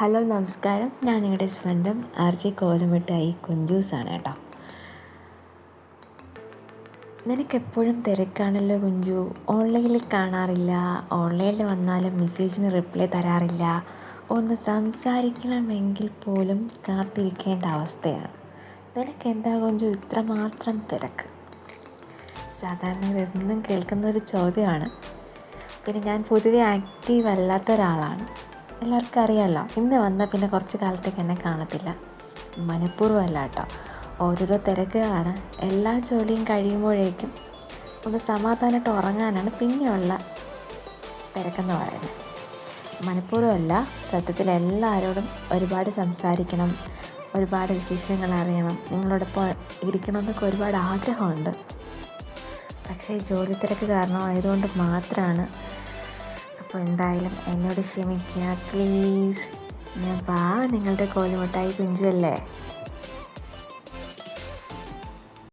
Hello നമസ്കാരം. ഞാൻ നിങ്ങളുടെ സ്വന്തം ആർ ജെ കോലമിട്ടായി കുഞ്ചൂസാണ് കേട്ടോ. നിനക്കെപ്പോഴും തിരക്കാണല്ലോ കുഞ്ചു. ഓൺലൈനിൽ കാണാറില്ല. ഓൺലൈനിൽ വന്നാലും മെസ്സേജിന് റിപ്ലൈ തരാറില്ല. ഒന്ന് സംസാരിക്കണമെങ്കിൽ പോലും കാത്തിരിക്കേണ്ട അവസ്ഥയാണ്. നിനക്ക് എന്താ കുഞ്ചു? ഇത്രമാത്രം തിരക്ക്. സാധാരണ ഇതെന്നും കേൾക്കുന്ന ഒരു ചോദ്യമാണ്. പിന്നെ ഞാൻ പൊതുവെ ആക്റ്റീവ് അല്ലാത്ത ഒരാളാണ്. എല്ലാവർക്കും അറിയാമല്ലോ ഇന്ന് വന്നാൽ പിന്നെ കുറച്ച് കാലത്തേക്ക് എന്നെ കാണത്തില്ല. മനഃപൂർവം അല്ല കേട്ടോ ഓരോരോ തിരക്കുകളാണ്. എല്ലാ ജോലിയും കഴിയുമ്പോഴേക്കും ഒന്ന് സമാധാനമായിട്ട് ഉറങ്ങാനാണ് പിന്നെയുള്ള തിരക്കെന്ന് പറയുന്നത്. മനഃപൂർവമല്ല സത്യത്തിൽ എല്ലാവരോടും ഒരുപാട് സംസാരിക്കണം ഒരുപാട് വിശേഷങ്ങൾ അറിയണം നിങ്ങളോടൊപ്പം ഇരിക്കണമെന്നൊക്കെ ഒരുപാട് ആഗ്രഹമുണ്ട്. പക്ഷേ ജോലി തിരക്ക് കാരണമായതുകൊണ്ട് മാത്രമാണ് അപ്പോൾ എന്തായാലും എന്നോട് ക്ഷമിക്കുക പ്ലീസ് ഞാൻ പാവ നിങ്ങളുടെ കോലുമുട്ടായി കുഞ്ചുവല്ലേ?